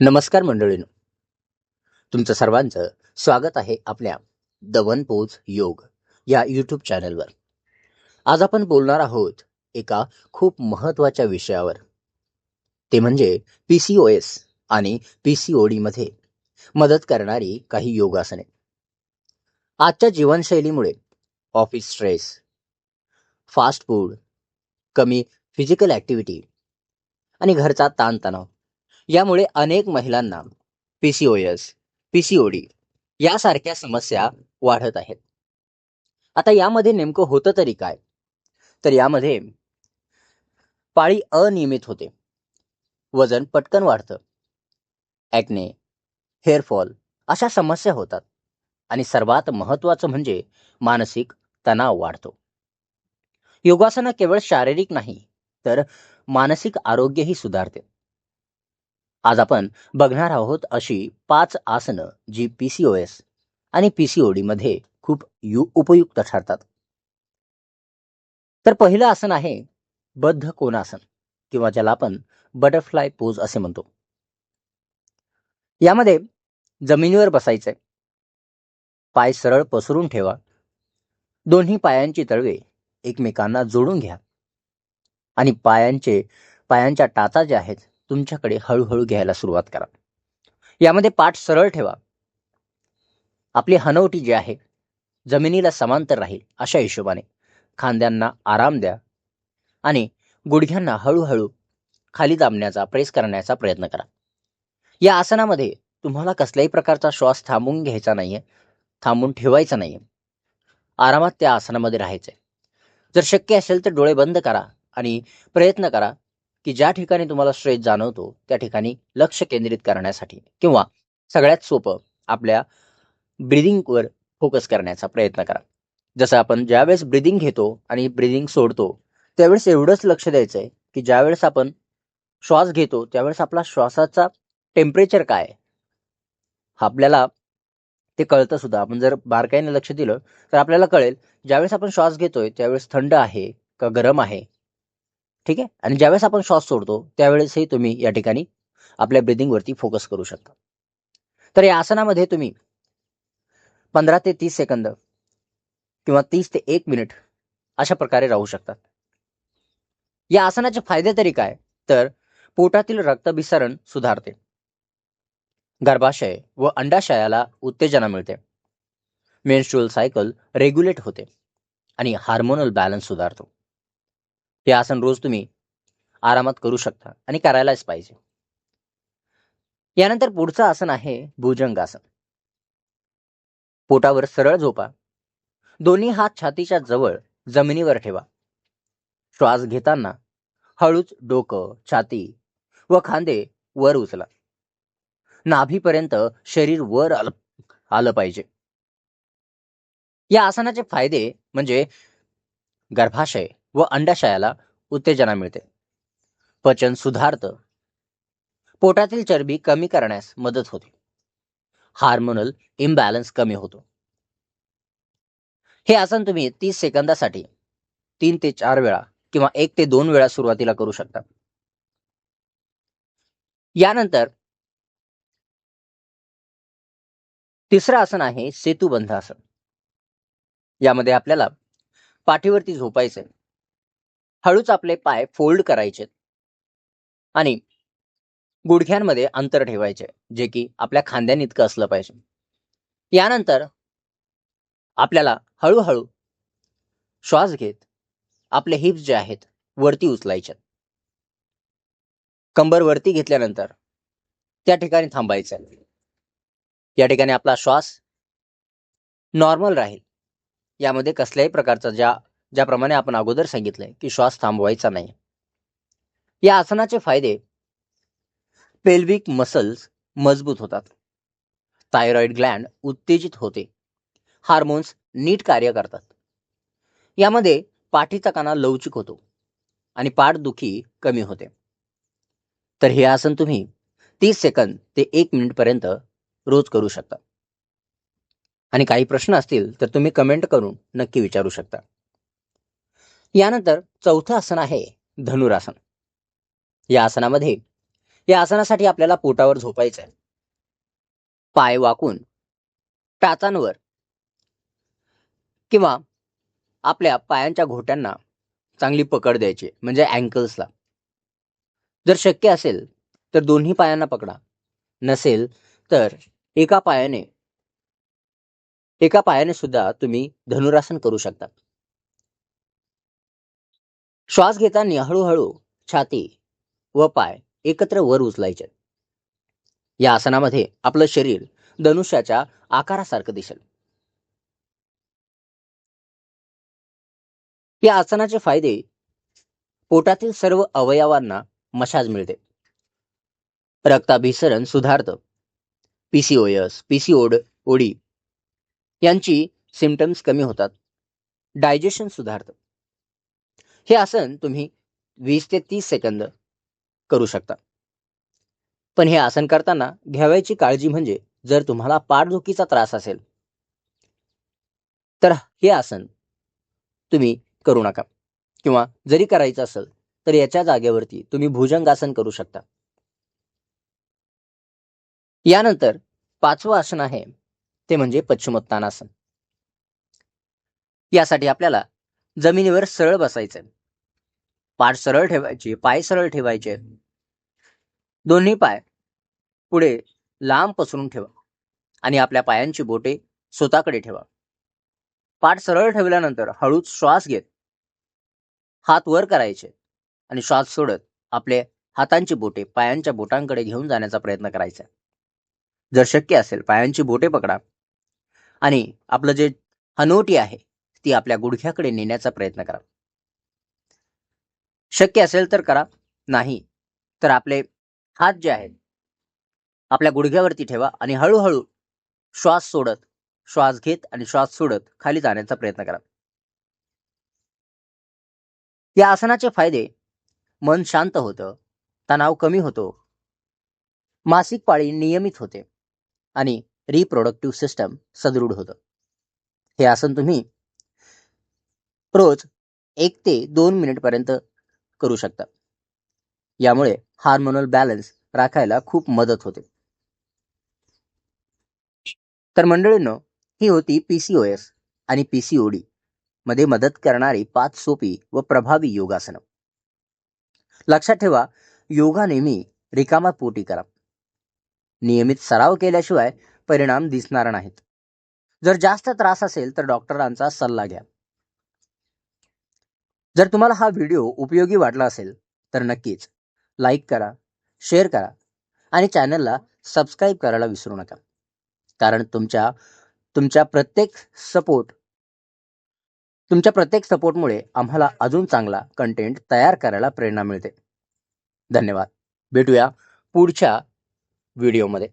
नमस्कार मंडळीनो. तुमचं सर्वांचं स्वागत आहे आपल्या द वन पोज योग या यूट्यूब चॅनलवर आज आपण बोलणार आहोत एका खूप महत्त्वाच्या विषयावर. ते म्हणजे पी सी ओ एस आणि पी सी ओ डीमध्ये मदत करणारी काही योगासने. आजच्या जीवनशैलीमुळे ऑफिस स्ट्रेस फास्ट फूड कमी फिजिकल ॲक्टिव्हिटी आणि घरचा ताणतणाव यामुळे अनेक महिलांना P C O S P C O D यासारख्या समस्या वाढत आहेत. आता यामध्ये नेमकं होतं तरी काय? तर यामध्ये पाळी अनियमित होते. वजन पटकन वाढतं. ॲक्ने हेअरफॉल अशा समस्या होतात. आणि सर्वात महत्त्वाचं म्हणजे मानसिक तणाव वाढतो. योगासनं केवळ शारीरिक नाही तर मानसिक आरोग्यही सुधारते. आज आपण बघणार आहोत अशी पाच आसनं जी पी सी ओ एस आणि पी सी ओ डीमध्ये खूप यु उपयुक्त ठरतात. तर पहिलं आसन आहे बद्ध कोणासन किंवा ज्याला आपण बटरफ्लाय पोज असे म्हणतो. यामध्ये जमिनीवर बसायचंय. पाय सरळ पसरून ठेवा. दोन्ही पायांची तळवे एकमेकांना जोडून घ्या. आणि पायांचे पायांच्या टाचा ज्या आहेत तुमच्याकडे हळूहळू घ्यायला सुरुवात करा. यामध्ये पाठ सरळ ठेवा. आपली हनवटी जी आहे जमिनीला समांतर राहील अशा हिशोबाने. खांद्यांना आराम द्या आणि गुडघ्यांना हळूहळू खाली दाबण्याचा प्रेस करण्याचा प्रयत्न करा. या आसनामध्ये तुम्हाला कसल्याही प्रकारचा श्वास थांबून घ्यायचा नाहीये थांबून ठेवायचा नाहीये. आरामात त्या आसनामध्ये राहायचंय. जर शक्य असेल तर डोळे बंद करा आणि प्रयत्न करा की ज्या ठिकाणी तुम्हाला स्ट्रेस जाणवतो त्या ठिकाणी लक्ष केंद्रित करण्यासाठी किंवा सगळ्यात सोपं आपल्या ब्रिदिंगवर फोकस करण्याचा प्रयत्न करा. जसं आपण ज्यावेळेस ब्रिदिंग घेतो आणि ब्रिदिंग सोडतो त्यावेळेस एवढंच लक्ष द्यायचं आहे की ज्यावेळेस आपण श्वास घेतो त्यावेळेस आपला श्वासाचा टेम्परेचर काय आहे? आपल्याला ते कळतं सुद्धा. आपण जर बारकाईने लक्ष दिलं तर आपल्याला कळेल ज्यावेळेस आपण श्वास घेतोय त्यावेळेस थंड आहे का गरम आहे? ठीक आहे? आणि ज्यावेळेस आपण श्वास सोडतो त्यावेळेसही तुम्ही या ठिकाणी आपल्या ब्रिदिंगवरती फोकस करू शकता. तर या आसनामध्ये तुम्ही पंधरा ते तीस सेकंद किंवा तीस ते एक मिनिट अशा प्रकारे राहू शकतात. या आसनाचे फायदे तरी काय? तर पोटातील रक्तभिसरण सुधारते. गर्भाशय व अंडाशयाला उत्तेजना मिळते. मेन्स्ट्रुअल सायकल रेग्युलेट होते. आणि हार्मोनल बॅलन्स सुधारतो. हे आसन रोज तुम्ही आरामात करू शकता आणि करायलाच पाहिजे. यानंतर पुढचं आसन आहे भुजंगासन. पोटावर सरळ झोपा. दोन्ही हात छातीच्या जवळ जमिनीवर ठेवा. श्वास घेताना हळूच डोकं छाती व खांदे वर उचला. नाभीपर्यंत शरीर वर आलं आलं पाहिजे. या आसनाचे फायदे म्हणजे गर्भाशय व अंडाशयाला उत्तेजना मिळते. पचन सुधारतं. पोटातील चरबी कमी करण्यास मदत होते. हार्मोनल इम्बॅलन्स कमी होतो. हे आसन तुम्ही तीस सेकंदासाठी तीन ते चार वेळा किंवा एक ते दोन वेळा सुरुवातीला करू शकता. यानंतर तिसरं आसन आहे सेतुबंध आसन. यामध्ये आपल्याला पाठीवरती झोपायचंय. हळूच आपले पाय फोल्ड करायचे आणि गुडघ्यांमध्ये अंतर ठेवायचे जे की आपल्या खांद्यान इतकं असलं पाहिजे. यानंतर आपल्याला हळूहळू श्वास घेत आपले हिप्स जे आहेत वरती उचलायचे कंबर वरती घेतल्यानंतर त्या ठिकाणी थांबायचं. या ठिकाणी आपला श्वास नॉर्मल राहील. यामध्ये कसल्याही प्रकारचा ज्या ज्याप्रमाणे आपण अगोदर सांगितलंय की श्वास थांबवायचा नाही. या आसनाचे फायदे पेल्विक मसल्स मजबूत होतात. थायरॉइड ग्लँड उत्तेजित होते. हार्मोन्स नीट कार्य करतात. यामध्ये पाठीचा कणा लवचिक होतो आणि पाठदुखी कमी होते. तर हे आसन तुम्ही तीस सेकंद ते एक मिनिटपर्यंत रोज करू शकता. आणि काही प्रश्न असतील तर तुम्ही कमेंट करून नक्की विचारू शकता. यानंतर चौथं आसन आहे धनुरासन. या आसनामध्ये या आसनासाठी आपल्याला पोटावर झोपायचं आहे पाय वाकून टाचांवर किंवा आपल्या पायांच्या घोट्यांना चांगली पकड द्यायची म्हणजे अँकल्सला जर शक्य असेल तर दोन्ही पायांना पकडा. नसेल तर एका पायाने एका पायाने सुद्धा तुम्ही धनुरासन करू शकता. श्वास घेताना हळूहळू छाती व पाय एकत्र वर उचलायचे. या आसनामध्ये आपलं शरीर धनुष्याच्या आकारासारखं दिसेल. या आसनाचे फायदे पोटातील सर्व अवयवांना मशाज मिळते. रक्ताभिसरण सुधारतं. पीसीओएस पीसीओड ओडी यांची सिमटम्स कमी होतात. डायजेशन सुधारतं. हे आसन तुम्ही वीस ते तीस सेकंद करू शकता. पण हे आसन करताना घ्यावयाची काळजी म्हणजे जर तुम्हाला पाठदुखीचा त्रास असेल तर हे आसन तुम्ही करू नका. किंवा जरी करायचं असेल तर याच्या जागेवरती तुम्ही भुजंगासन करू शकता. यानंतर पाचवं आसन आहे ते म्हणजे पश्चिमोत्तानासन यासाठी आपल्याला जमिनीवर सरळ बसायचंय. पाठ सरळ ठेवायची पाय सरळ ठेवायचे. दोन्ही पाय पुढे लांब पसरून ठेवा आणि आपल्या पायांची बोटे स्वतःकडे ठेवा. पाठ सरळ ठेवल्यानंतर हळूच श्वास घेत हात वर करायचे आणि श्वास सोडत आपले हातांची बोटे पायांच्या बोटांकडे घेऊन जाण्याचा प्रयत्न करायचा. जर शक्य असेल पायांची बोटे पकडा आणि आपलं जे हनोटी आहे ती आपल्या गुडघ्याकडे नेण्याचा प्रयत्न करा. शक्य असेल तर करा. नाही तर आपले हात जे आहेत आपल्या गुडघ्यावरती ठेवा आणि हळूहळू श्वास सोडत श्वास घेत आणि श्वास सोडत खाली जाण्याचा प्रयत्न करा. या आसनाचे फायदे मन शांत होतं तणाव कमी होतो मासिक पाळी नियमित होते आणि रिप्रोडक्टिव्ह सिस्टम सदृढ होतं. हे आसन तुम्ही रोज एक ते दोन मिनिटपर्यंत करू शकता यामुळे हार्मोनल बॅलन्स राखायला खूप मदत होते. तर मंडळींनो ही होती पीसीओएस आणि पीसीओडी मध्ये मदत करणारी पाच सोपी व प्रभावी योगासनं. लक्षात ठेवा योगा नेहमी रिकामा पोटी करा. नियमित सराव केल्याशिवाय परिणाम दिसणार नाहीत. जर जास्त त्रास असेल तर डॉक्टरांचा सल्ला घ्या. जर तुम्हाला हा व्हिडिओ उपयोगी वाटला असेल तर नक्कीच लाईक करा शेअर करा आणि चॅनलला सबस्क्राईब करायला विसरू नका. कारण तुमच्या तुमच्या प्रत्येक सपोर्ट तुमच्या प्रत्येक सपोर्टमुळे आम्हाला अजून चांगला कंटेंट तयार करायला प्रेरणा मिळते. धन्यवाद. भेटूया पुढच्या व्हिडिओमध्ये